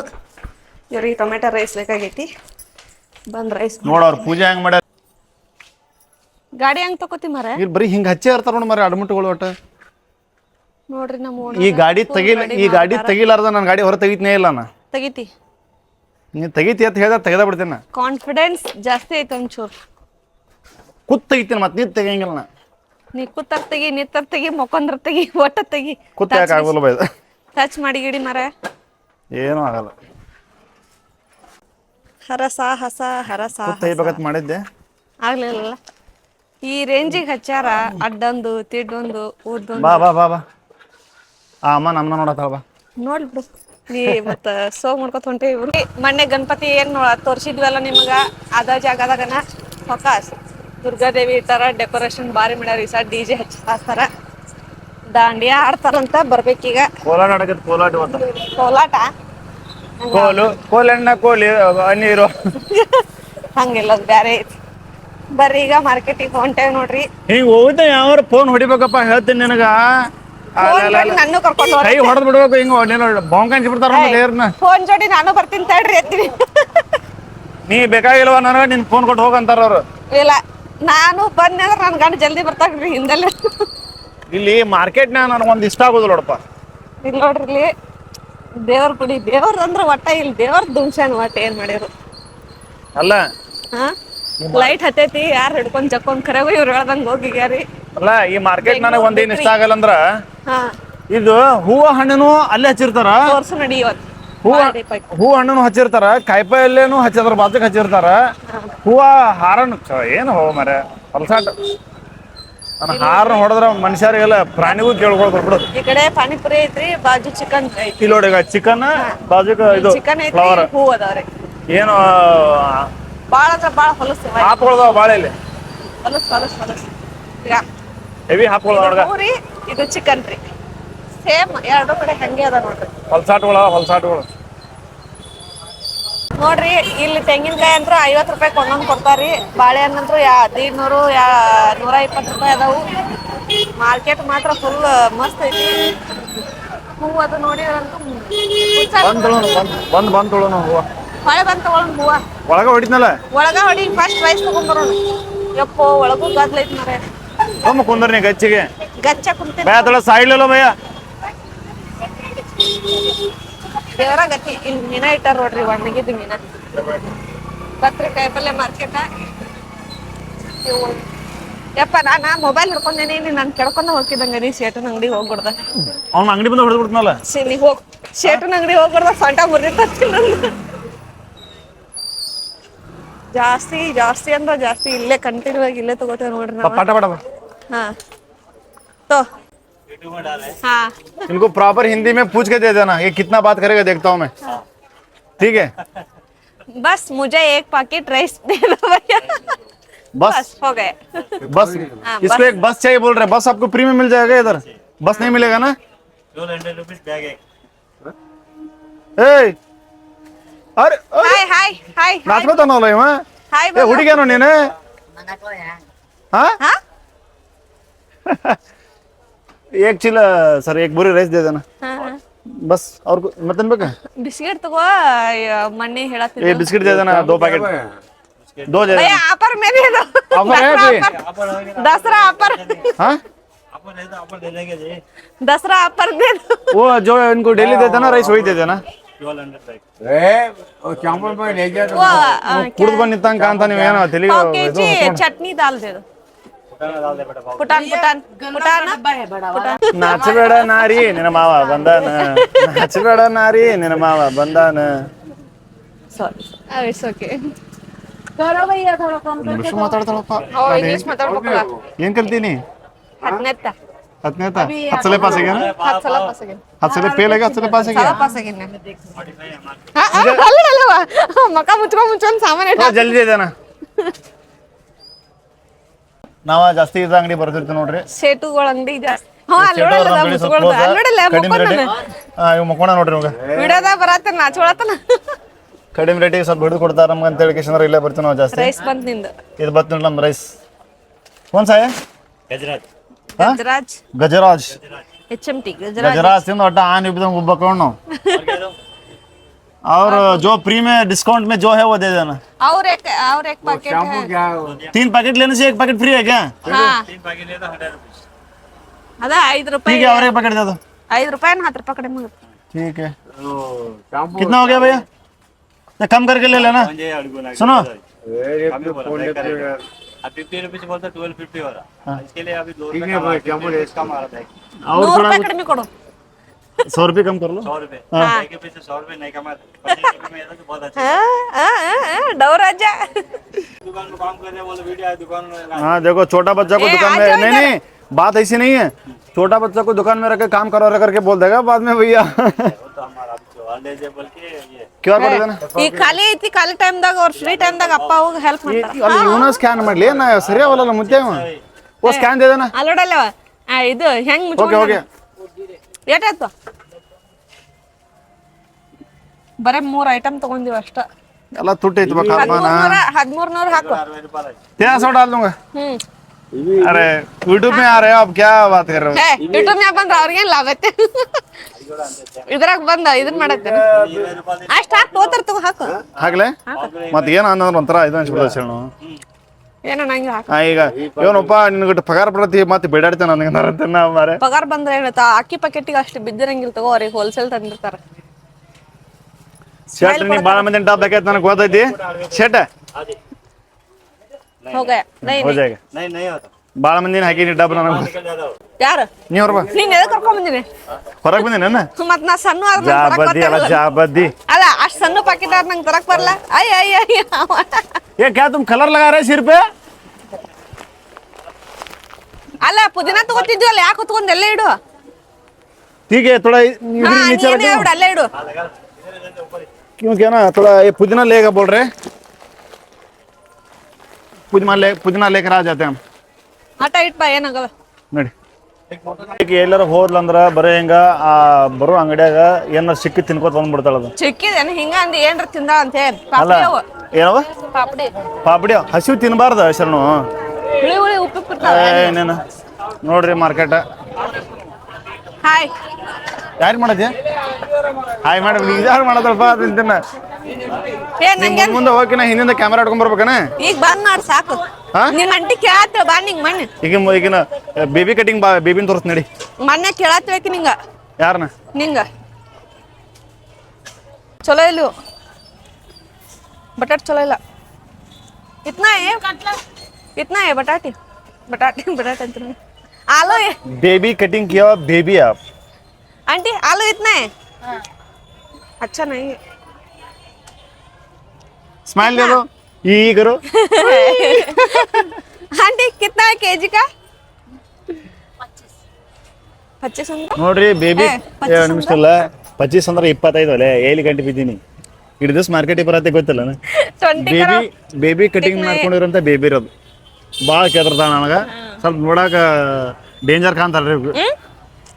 Speaker 1: ಇವ್ರಿಗೆ ಟೊಮೆಟೊ ರೈಸ್ ಬೇಕಾಗೈತಿ. ಬಂದ್ ರೈಸ್
Speaker 2: ನೋಡ ಅವ್ರ ಪೂಜೆ ಹೆಂಗ್ ಮಾಡ್ಯಾರ?
Speaker 1: ಗಾಡಿ ಹೆಂಗ್ ತಗೋತಿ ಮರ
Speaker 2: ಇಲ್ಲಿ ಬರೀ ಹಿಂಗೆ ಹಚ್ಚೇ ಇರ್ತಾರ ನೋಡಿ ಮರ ಅಡ್ಮಿಟ್ಗಳು ಒಟ್ಟು.
Speaker 1: ನೋಡ್ರಿ ನಮ್ಮ
Speaker 2: ಈ ಗಾಡಿ ತೆಗಿಲ ಈ ಗಾಡಿ ತೆಗಿಲಾರ್ದ ನನ್ನ ಗಾಡಿ ಹೊರ ತೆಗಿತನೇ ಇಲ್ಲ ನಾ.
Speaker 1: ತೆಗಿತಿ.
Speaker 2: ನೀ ತೆಗಿತಿ ಅಂತ ಹೇಳ್ದ ತೆಗೆದ ಬಿಡ್ತೇನೆ
Speaker 1: ಕಾನ್ಫಿಡೆನ್ಸ್ ಜಾಸ್ತಿ ಐತೆ ಒಂಚೂರು.
Speaker 2: ಕುತ್ ತೆಗಿತೀನಿ ಮತ್ತೆ ನೀ ತೆಗಿಯಂಗಿಲ್ಲ ನಾ.
Speaker 1: ನೀ ಕೂತರ್ ತೆಗಿ ನಿತ್ತರ್ ತೆಗಿ ಮೊಕೊಂದ್ರ ತೆಗಿ ಒಟ್ಟ ತೆಗಿ.
Speaker 2: ಕೂತ್ ಯಾಕೆ ಆಗೋಲ್ಲ ಬೈದ
Speaker 1: ಟಚ್ ಮಾಡಿ ಗಿಡಿ ಮರ.
Speaker 2: ಏನೂ ಆಗಲ್ಲ.
Speaker 1: ಹರಸ ಹಸ ಹರಸ
Speaker 2: ತೆಗಿಬೇಕಂತ ಮಾಡಿದ್ದೆ.
Speaker 1: ಆಗ್ಲಿಲ್ಲ ಈ ರೇಂಜಿಗೆ ಹಚ್ಚಾರ ಅಡ್ಡೊಂದು ತಿಡ್ಡೊಂದು ಊರ್ದೊಂದು.
Speaker 2: ಬಾ ಬಾ ಬಾ ಬಾ. ಆ ಅಮ್ಮ ನಮ್ಮನ್ನ ನೋಡತ್ತಾಳ ಬಾ.
Speaker 1: ನೋಡ್ಬಿಡು ನೀ ಮತ್ತ ಸೋ ಮಾಡ್ಕೊತ ಹೊಂಟೇವಿ ಇವ್ರು. ಮೊನ್ನೆ ಗಣಪತಿ ಏನ್ ತೋರ್ಸಿದ್ವಲ್ಲ ನಿಮಗ? ಅದ ಜಾಗದಾಗನ? ಫೋಕಸ್ ದುರ್ಗಾದೇವಿ ಇಟ್ಟಾರ ಡೆಕೋರೇಷನ್ ಬಾರಿ ಮಾಡ್ಯಾರ. ಈ ಸಲ ಡಿ ಜೆ ಹಚ್ಚಾರ ದಾಂಡಿಯಾ ಆಡ್ತಾರಂತ ಬರ್ಬೇಕೀಗ.
Speaker 2: ಕೋಲಾಟ ಆಡಕತ್ ಕೋಲಾಟ ಇವತ್ತು
Speaker 1: ಕೋಲಾಟ?
Speaker 2: ಕೋಲು ಕೋಲೆಣ್ಣ ಕೋಲಿ ನೀರು.
Speaker 1: ಹಂಗಿಲ್ಲ ಬೇರೆ ಬ್ಯಾರೆ ಐತಿ. ಬರ್ರಿ ಈಗ ಮಾರ್ಕೆಟಿಗೆ ಹೊಂಟೇವ್ ನೋಡ್ರಿ.
Speaker 2: ಹಿಂಗ್ ಹೋಗುತ್ತೆ ಯಾವ್ರ ಫೋನ್ ಹೊಡಿಬೇಕಪ್ಪ ಹೇಳ್ತೀನಿ ನಿನಗ.
Speaker 1: ನಾನು ಕರ್ಕೊಂಡು
Speaker 2: ಕೈ ಹೊಡೆದ್ ಬಿಡ್ಬೇಕು ಹಿಂಗ ನೀನು ಬಾಂಕಂಚಿ ಬಿಡ್ತಾರ ದೇವ್ರನ್ನ
Speaker 1: ಫೋನ್ ಜೋಡಿ ನಾನು ಬರ್ತೀನಿ ತಡ್ರಿ ಎತ್ತೀನಿ
Speaker 2: ನೀ ಬೇಕಾಗಿಲ್ವ ನನಗ ನಿನ್ ಫೋನ್ ಕೊಟ್ಟು ಹೋಗಂತಾರ ಅವ್ರು.
Speaker 1: ಇಲ್ಲ. ನಾನು ಬಂದೆ ಅಂದ್ರೆ ನನ್ನ ಗಂಡ ಜಲ್ದಿ ಬರ್ತಾಗ್ರಿ ಹಿಂದಲ್ಲೇ.
Speaker 2: ಇಲ್ಲಿ ಮಾರ್ಕೆಟ್ನಾಗ ನನಗೆ ಒಂದು ಇಷ್ಟ ಆಗೋದು ನೋಡಪ್ಪ.
Speaker 1: ಇಲ್ಲಿ ನೋಡ್ರಿ ಇಲ್ಲಿ ದೇವ್ರ ಗುಡಿ ದೇವ್ರ ಅಂದ್ರೆ ಒಟ್ಟ ಇಲ್ಲಿ ದೇವ್ರ ದುಮ್ಸ್ಯಾನ ಒಟ್ಟ ಏನ್ ಮಾಡ್ಯಾರು.
Speaker 2: ಅಲ್ಲ
Speaker 1: ಹಾ? ಲೈಟ್ ಹತ್ತೈತಿ ಯಾರು ಹಿಡ್ಕೊಂಡ್ ಜಕ್ಕೊಂಡ್ ಕರೆವು ಇವ್ರು ಹೇಳ್ದಂಗ್ ಹೋಗಿಗ್ಯಾರಿ.
Speaker 2: ಅಲ್ಲ ಈ ಮಾರ್ಕೆಟ್ ನನಗೆ ಒಂದೇನ್ ಇಷ್ಟ ಆಗಲ್ಲ ಅಂದ್ರ
Speaker 1: ಹಾ.
Speaker 2: ಇದು ಹೂವ ಹಣ್ಣನು ಅಲ್ಲೇ ಹಚ್ಚಿರ್ತಾರ.
Speaker 1: ವರ್ಷ ನಡಿ ಇವತ್ತು
Speaker 2: ಹೂವ. ಹೂ ಹಣ್ಣು ಹಚ್ಚಿರ್ತಾರ ಕಾಯಿಪಲ್ಲೇನು ಹಚ್ಚಿದ್ರ ಬಾಜಕ್ ಹಚ್ಚಿರ್ತಾರ. ಹೂವ ಹಾರನ್ ಏನು ಹೋ ಮರ ಹೊಲಸಾಟ. ಹಾರನ ಹೊಡೆದ್ರ ಮನುಷ್ಯರಿಗೆಲ್ಲ ಪ್ರಾಣಿಗೂ ಕೇಳ್ಕೊಳ್ತಾರ ಬಿಡು
Speaker 1: ಈ ಕಡೆ ಪಾನಿಪುರಿ ಐತ್ರಿ ಬಾಜು ಚಿಕನ್
Speaker 2: ಇಲ್ಲಿ ನೋಡಿ ಚಿಕನ್ ಬಾಜುಕ ಇದು
Speaker 1: ಚಿಕನ್ ಐತಿ
Speaker 2: ಫ್ಲವರ್
Speaker 1: ಹೂ ಅದಾವ್ರಿ.
Speaker 2: ಏನು
Speaker 1: ಬಾಳ ಅಂದ್ರ ಬಾಳ ಹೊಲಸು.
Speaker 2: ಹಾಪ್ಕೊಳ್ದಾವ ಬಾಳ ಇಲ್ಲಿ.
Speaker 1: ಹೊಲಸು ಹೊಲಸು ಹೊಲಸು.
Speaker 2: ಹೆವಿ ಹಾಪ್ಕೊಳ್ದಾವ
Speaker 1: ಇದು ಚಿಕನ್ ರೀ. ಸೇಮ್ ಎರಡು ಕಡೆ ಹಂಗೆ ಅದ ನೋಡ್ರಿ.
Speaker 2: ಹೊಲ್ಸಾಟ್ಗಳ ಹೊಲ್ಸಾಟ್ಗಳು.
Speaker 1: ನೋಡ್ರಿ ಇಲ್ಲಿ ತೆಂಗಿನಕಾಯಿ ಅಂತ ಐವತ್ತು ರೂಪಾಯಿ ಒಂದೊಂದು ಕೊಡ್ತಾರ್ರಿ. ಬಾಳೆಹಣ್ಣು ಅಂತೂ ಯಾ ಹದಿನೂರು ಯಾ ನೂರ ಇಪ್ಪತ್ತು ರೂಪಾಯಿ ಅದಾವು. ಮಾರ್ಕೆಟ್ ಮಾತ್ರ ಫುಲ್ ಮಸ್ತ್ ಐತಿ. ಹೂವು ಅದು ನೋಡಿದ್ರಂತೂ
Speaker 2: ಬಂದ್ ಬಂದ್ ತಗೊಳ್ಳೋಣ ಬಂದ್ ತೊಳೋನು ಹೂವ.
Speaker 1: ಮಳೆ ಬಂತ ತಗೊಳ್ ಹೂವ.
Speaker 2: ಒಳಗ ಹೊಡಿದ್ನಲ್ಲ
Speaker 1: ಒಳಗ ಹೊಡಿ ಫಸ್ಟ್ ರೈಸ್ ತಗೊಂಡ್ಬರೋಣ ಯಪ್ಪೋ ಒಳಗೂ ಗದ್ಲೈತಿ ಮರೆ
Speaker 2: ಒಮ್ಮ ಕುಂದ್ರ ನೀ ಗಚ್ಚಿಗೆ.
Speaker 1: ಗಚ್ಚ ಕುಂತ
Speaker 2: ಭಯ ತೊಳ ಸಾಯ್ಲಿಲ್ಲ ಭಯ
Speaker 1: ದೇವರ ಗತಿ ಇಲ್ಲಿ ಮೀನ ಇಟ್ಟಾರ ನೋಡ್ರಿ ಒಣಗಿದ್ದು ಮೀನ ಕತ್ರಿ ಕಾಯಿಪಲ್ಲೆ ಮಾರ್ಕೆಟ ಯಪ್ಪ ನಾನ ಮೊಬೈಲ್ ಹಿಡ್ಕೊಂಡೇನಿ ನೀ ನಾನು ಕೆಡ್ಕೊಂಡ ಹೋಗ್ತಿದ್ದಂಗ ನೀ ಶೇಟನ್ ಅಂಗಡಿ ಹೋಗ್ಬಿಡ್ದ
Speaker 2: ಅವ್ನ ಅಂಗಡಿ ಬಂದ ಹೊಡೆದು ಬಿಡ್ತಾನಲ್ಲ
Speaker 1: ಸಿ ನೀ ಹೋಗ್ ಶೇಟನ್ ಅಂಗಡಿ ಹೋಗ್ಬಿಡ್ದ ಸೊಂಟ ಮುರಿತತ್ತಿ ನಂದು ಜಾಸ್ತಿ ಜಾಸ್ತಿ ಅಂದ್ರ ಜಾಸ್ತಿ ಇಲ್ಲೇ ಕಂಟಿನ್ಯೂ ಆಗಿ ಇಲ್ಲೇ ತಗೋತೇವೆ ನೋಡ್ರಿ ನಾವು
Speaker 2: ಪಟ ಪಟ
Speaker 1: ಹಾ तो हाँ।
Speaker 2: इनको प्रॉपर हिंदी में पूछ के दे देना ये कितना बात करेगा देखता हूँ मैं। ठीक है?
Speaker 1: बस मुझे एक पैकेट राइस दे दो भैया।
Speaker 2: बस।
Speaker 1: हो गए।
Speaker 2: बस।
Speaker 1: हाँ,
Speaker 2: इसको एक बस चाहिए बोल रहे बस आपको प्रीमियम मिल जाएगा इधर। बस नहीं मिलेगा ना?
Speaker 1: हाय हाय हाय హాయ్
Speaker 2: एक चिल सर एक बुरी राइस दे देना
Speaker 1: हाँ
Speaker 2: बस और कुछ- मटन ಬೇಕಾ
Speaker 1: बिस्किट तगो मन्ने
Speaker 2: ये
Speaker 1: ಹೇಳತ್ತಿದ್ದೆ
Speaker 2: बिस्किट दे देना दो पैकेट दो दे
Speaker 1: भैया
Speaker 2: देना
Speaker 1: ऑफर में दे दो
Speaker 2: ऑफर है
Speaker 1: दसरा
Speaker 2: कोई?
Speaker 1: ऑफर दसरा ऑफर
Speaker 2: हाँ
Speaker 3: अपन है तो अपन ले लेंगे जी
Speaker 1: दसरा ऑफर दे दो
Speaker 2: वो जो इनको डेली देता ना राइस वही दे देना
Speaker 3: ट्वेल्व हंड्रेड बैग
Speaker 4: ಚಾಂಪಲ್ ಬಾಯ್ ले गया
Speaker 1: वो आ,
Speaker 2: ಕುಡ್ದು ಬಂದು ನಿಂತಂಗ ಕಾಂತ ನೀವೇನೋ ತಲೆಗೆ
Speaker 1: पाव
Speaker 2: ಇದು
Speaker 1: केजी
Speaker 2: ನಾಚಬೇಡ ನಾರಿ ನಿನ್ನ ಮಾವ ಬಂದಾನ. ನಾಚಬೇಡ ನಾರಿ ನಿನ್ನ ಮಾವ ಬಂದಾನ.
Speaker 1: ಸಾರಿ ಇಟ್ಸ್
Speaker 2: ಓಕೆ ಮಾತಾಡ್ತಾಳಪ್ಪ. ಏನ್ ಕಲ್ತೀನಿ?
Speaker 1: ಹತ್ತನೇತ್ತ
Speaker 2: ಹತ್ತನೇತ್ತ ಹತ್ತು ಸಲ ಪಾಸ್ ಆಗ್ಯಾನ?
Speaker 1: ಹತ್ತು ಸಲ
Speaker 2: ಫೇಲ್ ಆಗಿ ಹತ್ತು ಪಾಸ್ ಆಗ್ಯಾನ
Speaker 1: ಪಾಸ್ ಮುಚ್ಕೊಂಡ್ ಮುಚ್ಕೊಂಡ್
Speaker 2: ಸಾಮಾನ್ಯ ಜಲ್ದಿ ಇದಾನ ನಾವ ಜಾಸ್ತಿ ಇದ್ದ ಅಂಗಡಿ ಬರ್ತಿರ್ತೀವಿ ನೋಡ್ರಿ.
Speaker 1: ಸೇತುಗಳ ಅಂಗಡಿ ಜಾಸ್ತಿ.
Speaker 2: ಕಡಿಮೆ ಇವ್ ನೋಡ್ರಿ ರೇಟಿಗೆ ಸ್ವಲ್ಪ ಹಿಡಿದು ಕೊಡ್ತಾರ ನಮ್ಗೆ ಅಂತ ಹೇಳಿ ಕಿಶನ್ ಇಲ್ಲೇ ಬರ್ತೀವಿ ನಾವು ಜಾಸ್ತಿ.
Speaker 1: ರೈಸ್ ಬಂತ
Speaker 2: ಇದು ನಮ್ ರೈಸ್. ಒಂದ್ ಗಜರಾಜ್.
Speaker 1: ಗಜರಾಜ್.
Speaker 2: ಗಜರಾಜ್.
Speaker 1: ಎಚ್ ಗಜರಾಜ್.
Speaker 2: ಗಜರಾಜ್ ತಿಂದು ಒಟ್ಟ ಆನ್ ಇಬ್ಬದಂಗೆ ಉಬ್ಬಕೊಂಡು और जो फ्री में डिस्काउंट में जो है वो दे देना
Speaker 1: और एक और एक पैकेट है
Speaker 4: क्या
Speaker 2: तीन पैकेट लेने से एक पैकेट फ्री है क्या
Speaker 1: हाँ
Speaker 3: तीन पैकेट लेता हंड्रेड रुपीज
Speaker 1: ಅದ ಐದು ರೂಪಾಯಿ
Speaker 2: ठीक है और एक पैकेट दे दो
Speaker 1: ಐದು ರೂಪಾಯಿ ಹತ್ತು ರೂಪಾಯಿ ಕಡಿಮೆ ಆಗುತ್ತೆ.
Speaker 2: ठीक है
Speaker 4: ಚಾಂಪಲ್
Speaker 2: कितना हो गया भैया ये कम करके ले लेना
Speaker 3: मुझे अड़गो लगा
Speaker 2: सुनो
Speaker 3: कम ही बोला मैं करेगा अब फिफ्टी रुपीज बोलता ट्वेल्व फिफ्टी हो रहा इसके लिए अभी दो
Speaker 4: ठीक
Speaker 3: रुपए
Speaker 4: है
Speaker 3: कम
Speaker 4: भाई,
Speaker 3: आ-
Speaker 4: क्या
Speaker 3: 50
Speaker 4: बोले?
Speaker 3: रुपीज कम आ रहा था
Speaker 2: और
Speaker 1: ನೂರು
Speaker 2: थोड़ा
Speaker 1: ರೂಪಾಯಿ ಕಡಿಮೆ ಕೊಡು
Speaker 2: सौ रुपये कम कर लो
Speaker 3: सौ रुपए
Speaker 1: हाँ।
Speaker 3: एक के पीछे सौ रुपए नहीं कमाते पच्चीस रुपए में ये तो बहुत अच्छा
Speaker 1: ಆ, ಆ, ಆ, आ, डवराज
Speaker 3: दुकान में काम कर रहे हैं बोले वीडियो है दुकान में
Speaker 2: हाँ देखो छोटा बच्चा को
Speaker 1: ए,
Speaker 2: दुकान
Speaker 1: आ
Speaker 2: में
Speaker 1: जाओ
Speaker 2: नहीं
Speaker 1: इधर।
Speaker 2: नहीं बात ऐसी नहीं है छोटा बच्चा को दुकान में रख के काम करो करके बोल देगा बाद में भैया
Speaker 3: वो तो हमारा हॉलीडेज है बोल के ये
Speaker 2: क्यू आर कोड देना
Speaker 1: ಈಗ ಖಾಲಿ ಐತಿ ಖಾಲಿ ಟೈಮ್ದಾಗ ಅವ್ರ ಫ್ರೀ ಟೈಮ್ದಾಗ ಅಪ್ಪ ಹೋಗಿ ಹೆಲ್ಪ್ ಮಾಡ್ತಾರ
Speaker 2: ಅಲ್ಲಿ ಇವನ ಸ್ಕ್ಯಾನ್ ಮಾಡ್ಲಿ ನಾ ಸರಿಯಾವಲ್ಲ ಮುದ್ದೆ ಇವ. ಓ ಸ್ಕ್ಯಾನ್ ದೇ ದೇನಾ
Speaker 1: ಅಲ್ಲೋಡಲ್ಲವ ಆ, ಇದು ಹೆಂಗ್
Speaker 2: ಓಕೆ ಓಕೆ
Speaker 1: ಏಟಾಯ್ತು ಬರೇ ಮೂರ್ ಐಟಮ್ ತಗೊಂಡಿವ ಅಷ್ಟ
Speaker 2: ಎಲ್ಲ ತುಟ್ಟೈತಿ ಬಾ ಕಾರ್ಬಾನ
Speaker 1: ಹದಿಮೂರ್ನೂರ ಹದಿಮೂರ್ನೂರ ಹಾಕು
Speaker 3: अरवै रुपये है
Speaker 2: तेरह सौ डाल दूंगा
Speaker 1: ಹ್ಮ್
Speaker 2: अरे यूट्यूब में आ रहे हो आप क्या बात कर रहे हो
Speaker 1: ಹೇ ಯೂಟ್ಯೂಬ್ ನ್ಯಾಗ ಬಂದ್ರ ಅವ್ರಿಗೇನ್ ಲಾಭ ಐತೆ ಇದ್ರಾಗ ಬಂದ ಇದನ್ ಮಾಡತ್ತೆ ಅಷ್ಟ ಹಾಕ್ ತಗೋತಾರ ತಗೋ ಹಾಕು
Speaker 2: ಹಾಕ್ಲೆ ಮತ್ತೆ ಏನು ಅನ್ನೋದ್ರ ಒಂಥರ ಇದು ಅನ್ಸ್ಬಿಡ್ತದೆ ಶರಣು
Speaker 1: ಏನೋ ನಂಗೆ ಹಾಕು.
Speaker 2: ಹಾ ಈಗ ಇವನಪ್ಪ ನಿನ್ಗಿಟ್ಟು ಪಗಾರ ಪ್ರತಿ ಮತ್ತೆ ಬೇಡಾಡ್ತೇನೆ ನನಗೆ ನಾ ಮಾರೆ.
Speaker 1: ಪಗಾರ ಬಂದ್ರೆ ಹೇಳ್ತಾ ಅಕ್ಕಿ ಪ್ಯಾಕೆಟಿಗೆ ಅಷ್ಟು ಬಿದ್ದಿರಂಗಿಲ್ಲ ತಗೋ ಅವ್ರಿಗೆ ಹೋಲ್ಸೇಲ್ ತಂದಿರ್ತಾರ.
Speaker 2: ಶರ್ಟ್ ನೀ ಭಾಳ ಮಂದಿ ಟಾಪ್ ಬೇಕಾಯ್ತು ನನಗೆ ಗೊತ್ತೈತಿ. ಶೇಟ
Speaker 1: ಹೋಗ ನೈ
Speaker 2: ನೈ. ಜಾಗ.
Speaker 3: नहीं नहीं होता
Speaker 2: ಭಾಳ ಮಂದಿನ ಹಾಕಿ ಡಬ್ ನನಗೆ
Speaker 3: निकल जाता हो
Speaker 1: ಯಾರು
Speaker 2: ನೀ ಹೊರ ಬಾ
Speaker 1: ನೀನ್ ಎದಕ್ ಕರ್ಕೊಂಡ್ ಬಂದಿನಿ
Speaker 2: ಹೊರಗೆ ಬಂದಿ ನನ್ನ
Speaker 1: ಮತ್ ನಾ ಸಣ್ಣ ಆದ್
Speaker 2: ಜಾ
Speaker 1: ನಂಗ್ ತರಕ್
Speaker 2: ಬದ್ದಿ ಅಲ್ಲ
Speaker 1: ಗೊತ್ತಾಗಲ್ಲ.
Speaker 2: ಜಾ ಬದ್ದಿ
Speaker 1: ಅಲ್ಲ ಅಷ್ಟ್ ಸಣ್ಣ ಪ್ಯಾಕೆಟ್ ಆದ್ ನಂಗೆ ತರಕ್ ಬರಲ್ಲ ಅಯ್ಯ ಅಯ್ಯ ಅಯ್ಯ
Speaker 2: ये क्या तुम कलर लगा रहे सिर पे
Speaker 1: ಅಲ್ಲ ಪುದೀನ ತಗೋತಿದ್ವಲ್ಲ ಯಾಕೆ ಹೊತ್ಕೊಂಡ್ ಎಲ್ಲೇ ಇಡು
Speaker 2: ठीक है थोड़ा
Speaker 1: ಹಾ
Speaker 2: इधर नीचे
Speaker 1: ನೀನೇ
Speaker 2: रखो
Speaker 1: ಬಿಡು ಅಲ್ಲೇ ಇಡು
Speaker 2: क्यों क्या ना थोड़ा ये पुदीना लेगा बोल रहे पुदीना ले पुदीना लेकर आ जाते हैं हम
Speaker 1: ಆಟ ಇಟ್ ಬಾ ಏನಾಗಲ್ಲ.
Speaker 2: ನೋಡಿ. ಈಗ ಎಲ್ಲಾರ ಹೋದ್ಲಂದ್ರ ಬರೀ ಹಿಂಗ ಆ ಬರೋ ಅಂಗಡ್ಯಾಗ ಏನಾರ ಸಿಕ್ಕಿ ತಿನ್ಕೋತ ಬಂದ್ಬಿಡ್ತಾಳ ಅದು.
Speaker 1: ಚಿಕ್ಕಿದೇನ ಹಿಂಗ ಅಂದ್ ಏನ್ರ ತಿಂದ ಅಂತ ಹೇಳಿ.
Speaker 2: ಅಲ್ಲ ಏನವ?
Speaker 1: ಪಾಪಡಿ.
Speaker 2: ಪಾಪಡಿ ಹಸಿವು ತಿನ್ನಬಾರ್ದ ಶರಣು
Speaker 1: ಹುಳಿ ಹುಳಿ ಉಪ್ಪು ಉಪ್ಪು ಇರ್ತಾವ
Speaker 2: ಏನೇನು? ನೋಡ್ರಿ ಮಾರ್ಕೆಟ್.
Speaker 1: ಹಾಯ್.
Speaker 2: ಯಾರು ಮಾಡತ್ತಿ ಹಾಯ್ ಮಾಡಿ ಯಾರು ಮಾಡದಲ್ಪ ತಿಂತಿನ
Speaker 1: ಏ ನಂಗೆ
Speaker 2: ಮುಂದೆ ಹೋಗಿ ನಾ ಹಿಂದಿಂದ ಕ್ಯಾಮ್ರಾ ಇಟ್ಕೊಂಡ್ ಬರ್ಬೇಕನ
Speaker 1: ಈಗ ಬಂದ್ ಮಾಡ್ ಸಾಕು
Speaker 2: ಹಾ?
Speaker 1: ನಿಮ್ ಅಂಟಿ ಕೇಳತ್ತ ಬಾ ನಿಂಗ್ ಮಣ್ಣು
Speaker 2: ಈಗ ಈಗಿನ ಬೇಬಿ ಕಟಿಂಗ್ ಬಾ ಬೇಬಿನ ತೋರಿಸ್ ನಡಿ
Speaker 1: ಮೊನ್ನೆ ಕೇಳತ್ಬೇಕಿ ನಿಂಗ
Speaker 2: ಯಾರನ್ನ
Speaker 1: ನಿಂಗ ಚಲೋ ಇಲ್ಲ ಇವು. ಬಟಾಟ್ ಚಲೋ ಇಲ್ಲ ಇತ್ನಾ ಏ ಇತ್ನಾ ಏ ಬಟಾಟಿ बटाटे बटाटे अंतर में आलू है
Speaker 2: बेबी कटिंग किया हुआ बेबी आप
Speaker 1: आंटी आलू इतना है अच्छा नहीं है
Speaker 2: स्माइल दे दो ये करो
Speaker 1: आंटी कितना है केजी का
Speaker 2: ನೋಡ್ರಿ ಬೇಬಿ
Speaker 1: ಎರಡು
Speaker 2: ನಿಮಿಷ ಇಲ್ಲ ಪಚ್ಚೀಸ್ ಅಂದ್ರೆ ಇಪ್ಪತ್ತೈದು ಅಲೆ ಏಳು ಗಂಟೆ ಬಿದ್ದೀನಿ. ಇಡೀ ಮಾರ್ಕೆಟ್ ಬರತ್ತೆ ಗೊತ್ತಿಲ್ಲ
Speaker 1: ಟ್ವೆಂಟಿ
Speaker 2: ಬೇಬಿ ಬೇಬಿ ಕಟಿಂಗ್ ಮಾಡ್ಕೊಂಡಿರೋಂಥ ಬೇಬಿ ಇರೋದು. ಭಾಳ ಕೆದರ್ತಾಳ ನನಗೆ. ಸ್ವಲ್ಪ ನೋಡಾಕ ಡೇಂಜರ್ ಕಾಣ್ತಾರ ರೀ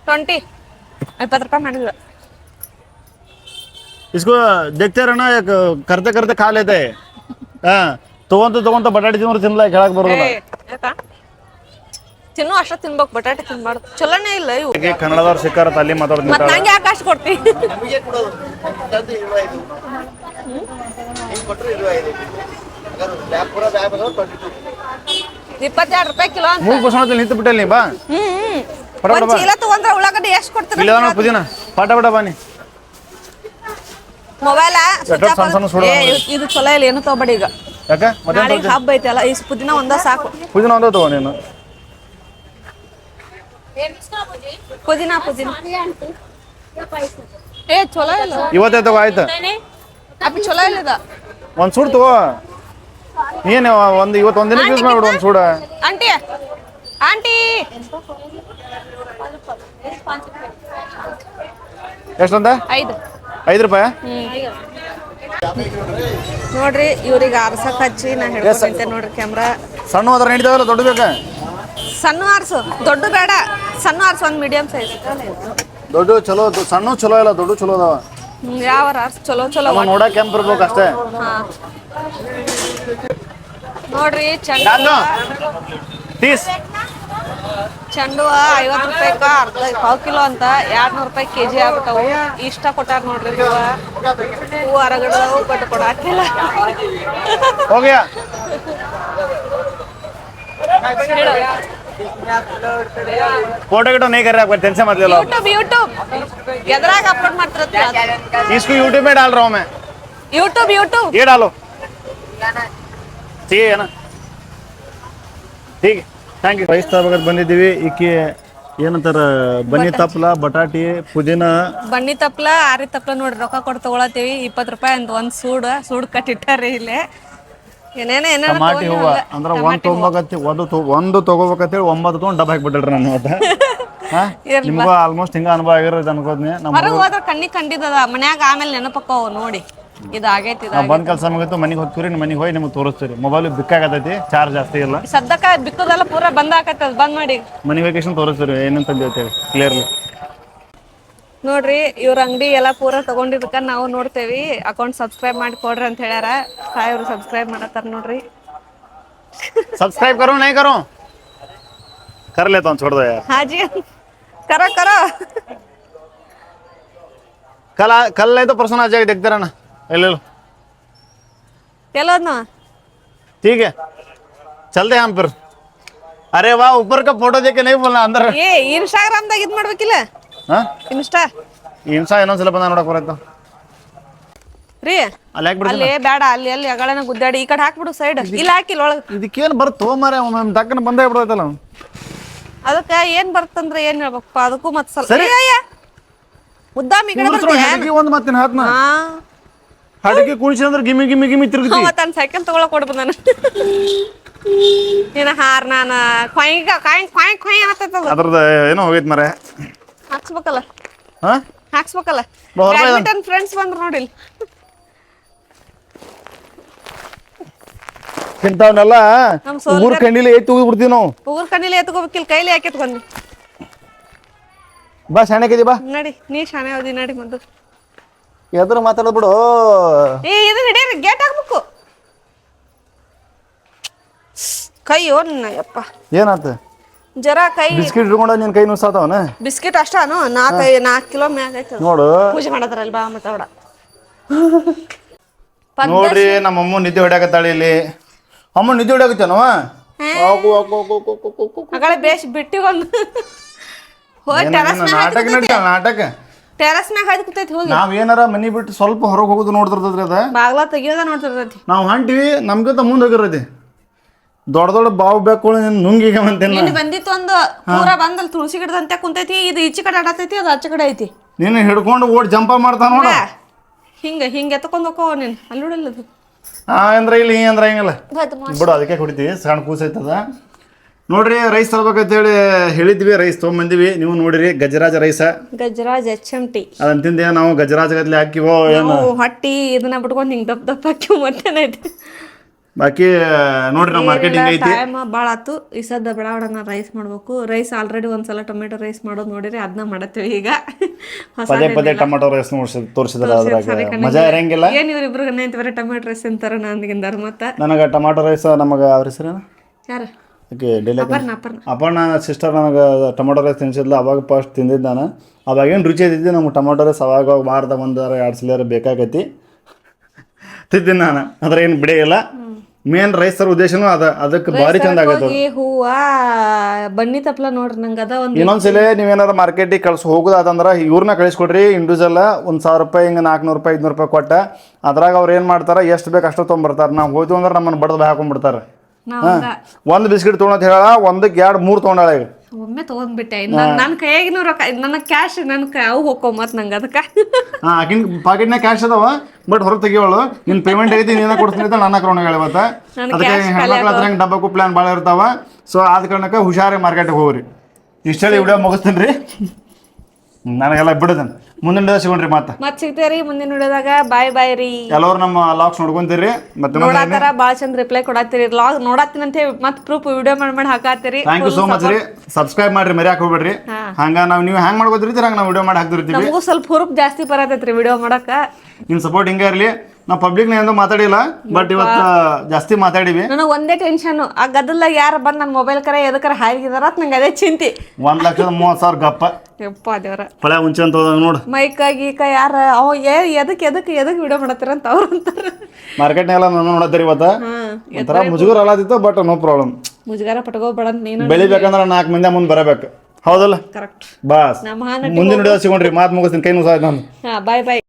Speaker 1: ಟ್ವೆಂಟಿ. ಇಪ್ಪತ್ತು ರೂಪಾಯಿ ಮಾಡಿದ್ರು
Speaker 2: इसको देखते रहना एक करते करते खा लेते हैं हाँ ತಗೊಂತ ತಗೊಂತ ಬಟಾಟಿ ತಿನ್ನೋರು ತಿನ್ಲ ಹೇಳಕ್ ಬರೋದಿಲ್ಲ
Speaker 1: ಏ, ಯಾಕಾ? ತಿನ್ನು ಅಷ್ಟ ತಿನ್ಬೇಕು ಬಟಾಟೆ ತಿನ್ಬಾರ್ದು ಚಲೋನೇ ಇಲ್ಲ ಇವು
Speaker 2: ಈಗ ಕನ್ನಡದವ್ರು ಸಿಕ್ಕಾರ ಅಲ್ಲಿ
Speaker 1: ಮತ್
Speaker 2: ಮಾತಾಡ್ತಿರ್ತಾಳೆ
Speaker 1: ನಂಗೆ ಯಾಕೆ ಅಷ್ಟು ಕೊಡ್ತಿ ಇಪ್ಪತ್ತೆರಡು ರೂಪಾಯಿ ಕಿಲೋ ಅಂತ
Speaker 2: ಮೂರು ಪರ್ಸೆಂಟ್ ನಿಂತು ಬಿಟ್ಟಲ್ಲಿ ಬಾ
Speaker 1: ಹ್ಮ್ ಹ್ಮ್
Speaker 2: ಬಡ
Speaker 1: ಒಂದ್
Speaker 2: ಬಡ.
Speaker 1: ಚೀಲ ತಗೊಂಡ್ರೆ ಉಳ್ಳಾಗಡ್ಡಿ ಎಷ್ಟು ಕೊಡ್ತೀರ
Speaker 2: ಇಲ್ಲ ನೋಡ್ ಪುದೀನ ಪಾಟ ಬಿಡ ಬಾನಿ
Speaker 1: ಮೊಬೈಲ
Speaker 2: ಸಣ್ಣ ಸಣ್ಣ
Speaker 1: ಇದು ಚಲೋ ಇಲ್ಲ ಏನು ತಗೋಬೇಡಿ ಈಗ.
Speaker 2: ಯಾಕ? ಮತ್ತೆ
Speaker 1: ನಾಳೆಗೆ ಹಬ್ಬ ಐತಲ್ಲ ಈ ಪುದಿನ ಒಂದ ಸಾಕು.
Speaker 2: ಪುದೀನ ಒಂದ ತಗೋ ನೀನು.
Speaker 1: ಪುದಿನ ಪುದಿನ. ಏ ಚಲೋ ಇಲ್ಲ.
Speaker 2: ಇವತ್ತೇ ತಗೋ ಆಯ್ತು.
Speaker 1: ಅಪ್ಪಿ ಚಲೋ ಇಲ್ಲ ಇದು.
Speaker 2: ಒಂದ್ ಸೂಡ್ ತಗೋ. ಏನು ಒಂದು ಇವತ್ತು ಒಂದಿನ ಯೂಸ್ ಮಾಡ್ಬಿಡು ಒಂದು ಸೂಡ.
Speaker 1: Aunty aunty.
Speaker 2: ಎಷ್ಟಂತ?
Speaker 1: ಐದು.
Speaker 2: ಐದು ರೂಪಾಯಿ?
Speaker 1: ನೋಡ್ರಿ ಇವ್ರಿಗೆ ಆರ್ಸಕ್ ಹಚ್ಚಿ ನಾ ಹಿಡ್ಕೊಂಡೆ ನೋಡ್ರಿ ಕ್ಯಾಮ್ರಾ
Speaker 2: ಸಣ್ಣ ಹೋದ್ರೆ ನಡೀತಾವಲ್ಲ ದೊಡ್ಡ ಬೇಕಾ?
Speaker 1: ಸಣ್ಣ ಆರ್ಸು ದೊಡ್ಡ ಬೇಡ. ಸಣ್ಣ ಆರ್ಸು ಒಂದು ಮೀಡಿಯಂ ಸೈಜ್
Speaker 2: ದೊಡ್ಡ ಚಲೋ ಸಣ್ಣ ಚಲೋ ಇಲ್ಲ ದೊಡ್ಡ ಚಲೋ ಅದಾವ.
Speaker 1: ಯಾವ ಆರ್ಸ್? ಚಲೋ ಚಲೋ
Speaker 2: ಅವ ನೋಡಕ್ ಕೆಂಪ್ ಇರ್ಬೇಕು ಅಷ್ಟೇ.
Speaker 1: ನೋಡ್ರಿ
Speaker 2: ಚಂದ? ತೀಸ್ चंड फ़ोटो गिटो नहीं कर रहे आपका जनसे मतलब YouTube YouTube
Speaker 1: यदरा का अपलोड मत करते
Speaker 2: इसको YouTube में डाल रहा हूँ मैं
Speaker 1: YouTube YouTube
Speaker 2: ये डालो ठीक है ना ठीक है ಥ್ಯಾಂಕ್ ಯು. ಪ್ರೈಸ್ ಬಂದಿದ್ದೀವಿ. ಈಕೆ ಏನಂತಾರ ಬನ್ನಿ ತಪ್ಪಲ ಬಟಾಟಿ ಪುದೀನ.
Speaker 1: ಬನ್ನಿ ತಪ್ಲ ಆರಿ ತಪ್ಲ ನೋಡ್ರಿ ರೊಕ್ಕ ಕೊಟ್ಟು ತಗೊಳತೀವಿ ಇಪ್ಪತ್ತು ರೂಪಾಯಿ ಅಂತ ಒಂದ್ ಸೂಡ್ ಸೂಡ್ ಕಟ್ಟಿಟ್ಟಾರಿ ಇಲ್ಲೇ. ಏನೇನೋ ಏನೇನೋ
Speaker 2: ಟಮಾಟಿ ಹೂವ. ಅಂದ್ರ ಒಂದ್ ತೊಗೊಬೇಕತ್ತಿ ಒಂದು ತೊ- ಒಂದು ತಗೋಬೇಕಂತೇಳಿ ಒಂಬತ್ತು ತೊಗೊಂಡು ಡಬ್ಬ ಹಾಕ್ಬಿಟ್ಟಿಲ್ರಿ ನಾನು ಇವತ್ತು. ಹಾ?
Speaker 1: ಇರ್ಲಿ
Speaker 2: ಆಲ್ಮೋಸ್ಟ್ ಹಿಂಗ ಅನುಭವ ಆಗಿರೋದು ಅನ್ಕೋದ್ನಿ ನಮ್ಮ
Speaker 1: ಹೊರಗೆ ಹೋದ್ರ ಕಣ್ಣಿಗೆ ಕಂಡಿದ್ದದ ಮನ್ಯಾಗ ಆಮೇಲೆ ನೆನಪಕ್ಕವ ನೋಡಿ. ಇದು ಆಗೈತಿ ಇದು
Speaker 2: ನಾವು ಬಂದ್ ಕೆಲಸ ಮುಗಿತು ಮನೆಗೆ ಹೋಗ್ತೀರಿ ನಿಮ್ಮ ಮನೆಗೆ ಹೋಗಿ ನಿಮ್ಗೆ ತೋರಿಸ್ತೀರಿ ಮೊಬೈಲ್ ಬಿಕ್ಕಾಗತೈತಿ ಚಾರ್ಜ್ ಜಾಸ್ತಿ ಇಲ್ಲ
Speaker 1: ಸದ್ಯಕ್ಕ ಬಿಕ್ಕದೆಲ್ಲ ಪೂರ ಬಂದ್ ಆಕತ್ತದ ಬಂದ್ ಮಾಡಿ
Speaker 2: ಮನೆಗೆ ವೇಕೇಶನ್ ತೋರಿಸ್ತೀರಿ ಏನೇನು ತಂದಿ ಅಂತೇಳಿ ಕ್ಲಿಯರ್ಲಿ
Speaker 1: ನೋಡ್ರಿ ಇವ್ರ ಅಂಗಡಿ ಎಲ್ಲ ಪೂರ ತಗೊಂಡಿದ್ದಕ್ಕ ನಾವು ನೋಡ್ತೇವಿ ಅಕೌಂಟ್ ಸಬ್ಸ್ಕ್ರೈಬ್ ಮಾಡಿ ಕೊಡ್ರಿ ಅಂತ ಹೇಳ್ಯಾರ ಸಾಯವ್ರು ಸಬ್ಸ್ಕ್ರೈಬ್ ಮಾಡತ್ತಾರ ನೋಡ್ರಿ
Speaker 2: सब्सक्राइब करो नहीं करो कर लेता हूँ छोड़ दो यार
Speaker 1: ಹಾಜಿ ಕರ ಕರ
Speaker 2: कल आ, कल नहीं तो परसों आ जाएगा देखते रहना ले लो
Speaker 1: ಎಲ್ಲೋದ್ನ
Speaker 2: ठीक है चलते हैं हम फिर अरे वाह ऊपर का फोटो देख के नहीं बोलना अंदर
Speaker 1: ಏ ಇನ್ಸ್ಟಾಗ್ರಾಮ್ದಾಗ ಇದ್ ಮಾಡ್ಬೇಕಿಲ್ಲ
Speaker 2: हाँ
Speaker 1: ಇನ್ಸ್ಟಾ
Speaker 2: ಇನ್ಸಾ ಇನ್ನೊಂದ್ಸಲ ಬಂದ ನೋಡಕ್ ಬರತ್ತ
Speaker 1: ರೀ
Speaker 2: ಅಲ್ಲಿ ಹಾಕ್ಬಿಡ್ತೀನಿ
Speaker 1: ಅಲ್ಲಿ ಬೇಡ ಅಲ್ಲಿ ಅಲ್ಲಿ ಅಗಳನ ಗುದ್ದಾಡಿ ಈ ಕಡೆ ಹಾಕ್ಬಿಡು ಸೈಡ್ ಇಲ್ಲ ಹಾಕಿಲ್ಲ ಒಳಗ
Speaker 2: ಇದಕ್ಕೇನು ಬರ್ತೋ ಮಾರೆ ಒಮ್ಮೆ ಟಕ್ಕನ ಬಂದೇ ಬಿಡೋದಲ್ಲ
Speaker 1: ಅದಕ್ಕ ಏನ್ ಬರ್ತಂದ್ರ ಏನ್ ಹೇಳ್ಬೇಕಪ್ಪ ಅದಕ್ಕೂ ಮತ್ ಸ್ವಲ್ಪ ಅಯ್ಯ ಉದ್ದಾಮ್ ಈ ಕಡೆ ಬರ್ತೀಯ?
Speaker 2: ಹಡಗಿ ಒಂದು ಮತ್ತಿನ ಹಾತ್ನ
Speaker 1: ಹಾ
Speaker 2: ಹಡಗಿ ಕುಣಿಸಿ ಅಂದ್ರೆ ಗಿಮಿ ಗಿಮಿ ಗಿಮಿ ತಿರುಗಿ
Speaker 1: ಮತ್ತ ಸೈಕಲ್ ತಗೊಳಕ್ ಕೊಡ್ಬ ನಾನು. ಏನ ಹಾರ್ ನಾನ ಕೊಯ್ಗ ಕಾಯ್ ಕೊಯ್ ಕೊಯ್ ಅನ್ನತ್ತದ
Speaker 2: ಅದ್ರದ್ದು ಏನೋ ಹೋಗೈತ್ ಮರೆ
Speaker 1: ಹಾಕ್ಸ್ಬೇಕಲ್ಲ.
Speaker 2: ಹಾ?
Speaker 1: ಹಾಕ್ಸ್ಬೇಕಲ್ಲ.
Speaker 2: ಬಾ, ಹೊರ್ಗಡೆ ಇದಾನೆ.
Speaker 1: ಬ್ಯಾಡ್ಮಿಂಟನ್ ಫ್ರೆಂಡ್ಸ್ ಬಂದ್ರು ನೋಡಿಲ್
Speaker 2: ಇಂಥವನ್ನೆಲ್ಲ
Speaker 1: ನಮ್
Speaker 2: ಊರ್ ಕಣ್ಣಿಲಿ ಏತ್ ಹೋಗಿ ಬಿಡ್ತೀವಿ ನಾವು.
Speaker 1: ಊರ್ ಕಣ್ಣಿಲಿ ಎತ್ಕೋಬೇಕಿಲ್ಲ ಕೈಲಿ ಯಾಕೆ ಎತ್ಕೊಂಡಿ
Speaker 2: ಬಾ ಶಾಣಕಿದಿ ಬಾ.
Speaker 1: ನಡಿ ನೀ ಶಾಣೆ ಹೋದಿ ನಡಿ ಮೊದಲು.
Speaker 2: ಎದ್ರ ಮಾತಾಡ್ಬಿಡು
Speaker 1: ಏ ಇದು ಹಿಡೀರಿ ಗೇಟ್ ಹಾಕ್ಬೇಕು. ಕೈ ಓನ್ ಯಪ್ಪ.
Speaker 2: ಏನಾತ?
Speaker 1: ಜರ ಕೈ
Speaker 2: ಬಿಸ್ಕಿಟ್ ಹಿಡ್ಕೊಂಡು ನಿನ್ ಕೈ ನುಸಾತವನ
Speaker 1: ಬಿಸ್ಕಿಟ್ ಅಷ್ಟಾನು ನಾಲ್ಕು ನಾಲ್ಕು ಕಿಲೋ ಮ್ಯಾಗ ಐತೆ
Speaker 2: ನೋಡು.
Speaker 1: ಪೂಜೆ ಮಾಡದ್ರಲ್ಲ ಬಾ ಮಾತಾಡ
Speaker 2: ನೋಡ್ರಿ ನಮ್ಮ ಅಮ್ಮ ನಿದ್ದೆ ಹೊಡ್ಯಾಕತ್ತಾಳ ಇಲ್ಲಿ. ಅಮ್ಮ ನಿದ್ದೆ ಹೊಡ್ಯಾಕತ್ತಾನವ?
Speaker 1: ಬೇಸ್ ಬಿಟ್ಟಿ ಒಂದು ಹೋಗಿ ಟೆರಸ್
Speaker 2: ನಾಟಕ ನಡೀತಾಳ ನಾಟಕ?
Speaker 1: ಟೆರಸ್ ಮ್ಯಾಗ ಹಾಯ್ದು ಕೂತೈತಿ ಹೋಗಿ
Speaker 2: ನಾವ್ ಏನಾರ ಮನಿ ಬಿಟ್ಟು ಸ್ವಲ್ಪ ಹೊರಗೆ ಹೋಗೋದು ನೋಡ್ತಿರ್ತದ್ರಿ ಅದ?
Speaker 1: ಬಾಗ್ಲ ತೆಗಿಯೋದ ನೋಡ್ತಿರ್ತೈತಿ.
Speaker 2: ನಾವು ಹೊಂಟಿವಿ ನಮ್ಗಿಂತ ಮುಂದೆ ಹೋಗಿರೋದಿ ದೊಡ್ಡ ದೊಡ್ಡ ಬಾವು ಬೇಕು ನುಂಗಿಗೆ ಅಂತ
Speaker 1: ಇಲ್ಲಿ ಬಂದಿತ್ತು ಒಂದು ಪೂರ ಬಂದಲ್ಲಿ ತುಳಸಿ ಗಿಡದಂತೆ ಕುಂತೈತಿ ಇದು ಈಚೆ ಕಡೆ ಆಡತೈತಿ ಅದು ಆಚೆ ಕಡೆ ಐತಿ.
Speaker 2: ನೀನು ಹಿಡ್ಕೊಂಡು ಓಡ್ ಜಂಪ ಮಾಡ್ತಾ ನೋಡ.
Speaker 1: ಹಿಂಗ ಹಿಂಗ ಎತ್ಕೊಂಡ್ ಹೋಗೋ ನೀನ್. ಅಲ್ಲಿ ನೋಡಿಲ್ಲ ಅದು.
Speaker 2: ಆ ಅಂದ್ರೆ ಇಲ್ಲಿ ಅಂದ್ರೆ ಹಿಂಗಲ್ಲ. ಬಿಡು ಅದಕ್ಕೆ ಕುಡಿತೀವಿ ಸಣ್ಣ ಕೂಸೈತದ. ನೋಡ್ರಿ ರೈಸ್ ತರ್ಬೇಕಂತೇಳಿ ಹೇಳಿದ್ವಿ ರೈಸ್ ತಗೊಂಬಂದಿವಿ. ನೀವು ನೋಡಿರಿ Gajaraja rice.
Speaker 1: Gajaraj H M T.
Speaker 2: ಅದನ್ನ ತಿಂದೆ ನಾವು ಗಜರಾಜ್ ಗದ್ಲಿ ಹಾಕಿವೋ ಏನು?
Speaker 1: ನಾವು ಹೊಟ್ಟಿ ಇದನ್ನ ಬಿಟ್ಕೊಂಡು ಹಿಂಗ್ ದಪ್ಪ ದಪ್ಪ ಹಾಕಿ ಮತ್ತೇನೈತಿ
Speaker 2: ಬಾಕಿ ನೋಡ್ರಿ ನಮ್ಮ ಮಾರ್ಕೆಟಿಂಗ್ ಐತಿ
Speaker 1: ಟೈಮ್ ಭಾಳ ಆತು. ಈ ಸದ್ದ ಬೆಳವಡನ ರೈಸ್ ಮಾಡ್ಬೇಕು. ರೈಸ್ ಆಲ್ರೆಡಿ ಒಂದ್ಸಲ ಟೊಮೆಟೊ ರೈಸ್ ಮಾಡೋದು ನೋಡಿರಿ ಅದನ್ನ ಮಾಡತ್ತೀವಿ ಈಗ. ಹೊಸ
Speaker 2: ಪದೇ ಪದೇ ಟೊಮೆಟೊ ರೈಸ್ ತೋರಿಸಿದ್ರ ಅದ್ರಾಗ. ಮಜಾ ಇರಂಗಿಲ್ಲ?
Speaker 1: ಏನ್ ಇವ್ರಿಬ್ರು ನಿಂತ ಬರೀ ಟೊಮೆಟೊ ರೈಸ್ ಅಂತಾರ ನಂದಿಗಿಂದಾರ ಮತ್ತ?
Speaker 2: ನನಗೆ ಟೊಮೆಟೊ ರೈಸ್ ನಮಗೆ ಅವ್ರ ಹೆಸರೇನು?
Speaker 1: ಯಾರ?
Speaker 2: ಓಕೆ ಡೈಲಿ
Speaker 1: ಅಪರ್ಣ
Speaker 2: ಸಿಸ್ಟರ್ ನನಗೆ ಟೊಮೊಟೊ ರೈಸ್ ತಿನ್ಸಿದ್ಲ ಅವಾಗ ಫಸ್ಟ್ ತಿಂದಿದ್ದು ನಾನು ಅವಾಗೇನು ರುಚಿ ಇದ್ದಿದ್ದು ನಮ್ಗೆ ಟೊಮೊಟೊ ರೈಸ್ ಅವಾಗ ಬಾರ್ದ ಒಂದರ ಎರಡು ಸಲ ಬೇಕಾಗೈತಿ. ತಿದ್ದೀನಿ ನಾನು. ಅದ್ರ ಏನು ಬಿಡೇ ಇಲ್ಲ ಮೇನ್ ರೈಸರ್ ಉದ್ದೇಶನೂ ಅದ ಅದಕ್ಕೆ ಭಾರಿ ಚಂದ ಆಗೈತೆ
Speaker 1: ಹೋಗಿ ಹೂವ ಬನ್ನಿ ತಪ್ಲ ನೋಡ್ರಿ ನಂಗೆ ಅದ ಒಂದು
Speaker 2: ಇನ್ನೊಂದ್ಸಲ ನೀವೇನಾರ ಮಾರ್ಕೆಟಿಗೆ ಕಳ್ಸಿ ಹೋಗುದಾದಂದ್ರೆ ಇವ್ರನ್ನ ಕಳಿಸ್ಕೊಡ್ರಿ ಇಂಡಿವಿಜುವಲ್ ಒಂದು ಸಾವಿರ ರೂಪಾಯಿ ಹಿಂಗೆ ನಾಲ್ಕುನೂರು ರೂಪಾಯಿ ಐದುನೂರು ರೂಪಾಯಿ ಕೊಟ್ಟ. ಅದ್ರಾಗ ಅವ್ರು ಏನು ಮಾಡ್ತಾರೆ ಎಷ್ಟು ಬೇಕು ಅಷ್ಟು ತೊಗೊಂಬರ್ತಾರೆ ನಾವು ಹೋಯ್ತು ಅಂದ್ರೆ ನಮ್ಮನ್ನು ಬಡ್ದು
Speaker 1: ಬಿಸ್ಕೆಟ್
Speaker 2: ಒಂದು ಬಿಸ್ಕಿಟ್ ತೊಗೊಳತ್ ಹೇಳ ಒಂದಕ್ಕೆ ಎರಡ್ ಮೂರ್ ತೊಗೊಂಡಾಳ ಈಗ
Speaker 1: ಒಮ್ಮೆ ತಗೊಂಡ್ಬಿಟ್ಟೆ. ನನ್ನ ಕೈಯಾಗಿನೂ ರೊಕ್ಕ ನನ್ನ ಕ್ಯಾಶ್ ನನ್ನ ಕೈ ಅವು ಹೋಕ್ಕೋ ಮತ್ ನಂಗೆ ಅದಕ್ಕೆ.
Speaker 2: ಹಾಂ ಆಕಿನ ಪಾಕೆಟ್ನಾಗ ಕ್ಯಾಶ್ ಅದಾವ ಬಟ್ ಹೊರಗೆ ತೆಗಿಯೋಳು. ನಿನ್ ಪೇಮೆಂಟ್ ಐತಿ ನೀನ ಕೊಡ್ತೀನಿ ಅಂತ ನನ್ನ ಅಕೌಂಟ್ ಹೇಳಿ
Speaker 1: ನನ್
Speaker 2: ಅದಕ್ಕೆ
Speaker 1: cash
Speaker 2: ಹೆಣ್ಮಕ್ಳ ಹತ್ರ ಹೆಂಗೆ ಡಬ್ಬಕ್ಕೂ ಪ್ಲಾನ್ ಭಾಳ ಇರ್ತಾವ. ಸೊ ಆದ ಕಾರಣಕ್ಕೆ ಹುಷಾರಿ ಮಾರ್ಕೆಟ್ಗೆ ಹೋಗ್ರಿ. ಇಷ್ಟೇ ವಿಡಿಯೋ ಮುಗಿಸ್ತೀನಿ ರೀ. ನನಗೆಲ್ಲ ಬಿಡದನ್. ಮುಂದಿನ ವಿಡಿಯೋ ಸಿಗೋಣ್ರಿ ಮತ್ತೆ.
Speaker 1: ಮತ್ ಸಿಗ್ತೇರಿ ಮುಂದಿನ ವಿಡಿಯೋದಾಗ. ಬಾಯ್ ಬಾಯ್ ರೀ.
Speaker 2: ಎಲ್ಲರೂ ನಮ್ಮ ಲಾಕ್ಸ್ ನೋಡ್ಕೊಂತೀರಿ. ಮತ್ತೆ
Speaker 1: ನೋಡಾತಾರ ಭಾಳ ಚಂದ ರಿಪ್ಲೈ ಕೊಡಾತೀರಿ ಲಾಗ್ ನೋಡಾತೀನಿ ಅಂತ ಹೇಳಿ ಮತ್ತೆ ಪ್ರೂಫ್ ವಿಡಿಯೋ ಮಾಡಿ ಮಾಡಿ ಹಾಕಾತೀರಿ
Speaker 2: ಥ್ಯಾಂಕ್ ಯು ಸೋ ಮಚ್ ರೀ. ಸಬ್ಸ್ಕ್ರೈಬ್ ಮಾಡ್ರಿ ಮರಿ ಹೋಗ್ಬೇಡ್ರಿ. ಹಂಗ ನಾವು ನೀವು ಹ್ಯಾಂಗ್ ಮಾಡ್ಕೋತಿರ್ತೀರಿ ಹಂಗ ನಾವು ವಿಡಿಯೋ ಮಾಡಿ ಹಾಕ್ತಿರ್ತೀವಿ.
Speaker 1: ನಮಗೂ ಸ್ವಲ್ಪ ಹುರುಪ್ ಜಾಸ್ತಿ ಬರತೈತ್ರಿ ವಿಡಿಯೋ ಮಾಡಕ.
Speaker 2: ನಿಮ್ಮ ಸಪೋರ್ಟ್ ಹಿಂಗೆ ಇರಲಿ. ನಾವು ಪಬ್ಲಿಕ್ ಏನೋ ಮಾತಾಡಿಲ್ಲ ಬಟ್ ಇವತ್ತು ಜಾಸ್ತಿ ಮಾತಾಡಿವಿ.
Speaker 1: ನನಗೆ ಒಂದೇ ಟೆನ್ಷನ್ ಆ ಗದ್ದಲ ಯಾರ ಬಂದು ನನ್ನ ಮೊಬೈಲ್ ಕರೆ ಎದಕ್ಕರ ಹಾರಿಗಿದಾರ ನಂಗೆ ಅದೇ ಚಿಂತೆ.
Speaker 2: ಒಂದ್ ಲಕ್ಷದ ಮೂವತ್ತು ಸಾವಿರ ಗಪ್ಪ.
Speaker 1: ಯಪ್ಪ ದೇವ್ರ.
Speaker 2: ಪಳೆ ಮುಂಚೆ ಅಂತ ಹೋದಾಗ ನೋಡು.
Speaker 1: ಮೈಕ ಗೀಕ ಯಾರ ಅವ ಏ ಎದಕ್ಕೆ ಎದಕ್ಕೆ ಎದಕ್ಕೆ ವಿಡಿಯೋ ಮಾಡತ್ತಾರ ಅಂತ ಅವ್ರು ಅಂತಾರೆ.
Speaker 2: ಮಾರ್ಕೆಟ್ನಾಗೆಲ್ಲ ನಾನು ನೋಡತ್ತೀರಿ ಇವತ್ತು. ಒಂಥರ ಮುಜುಗರ ಅಲ್ಲದಿತ್ತು ಬಟ್ ನೋ ಪ್ರಾಬ್ಲಮ್
Speaker 1: ಮುಜುಗಾರ ಪಟ್ಕೋಬೇಡ ನೀನು
Speaker 2: ಬೆಳಿಬೇಕಂದ್ರೆ ನಾಲ್ಕು ಮಂದಿ ಮುಂದೆ ಬರಬೇಕು. ಹೌದಲ್ಲ?
Speaker 1: Correct boss.
Speaker 2: ಮುಂದಿನ ವಿಡಿಯೋ ಸಿಗೋಣ್ರಿ ಮಾತು ಮುಗಿಸ್ತೀನಿ ಕೈ ಮುಗಿಸಾಯ್ತು ನಾನು
Speaker 1: ಬಾಯ್ ಬಾಯ್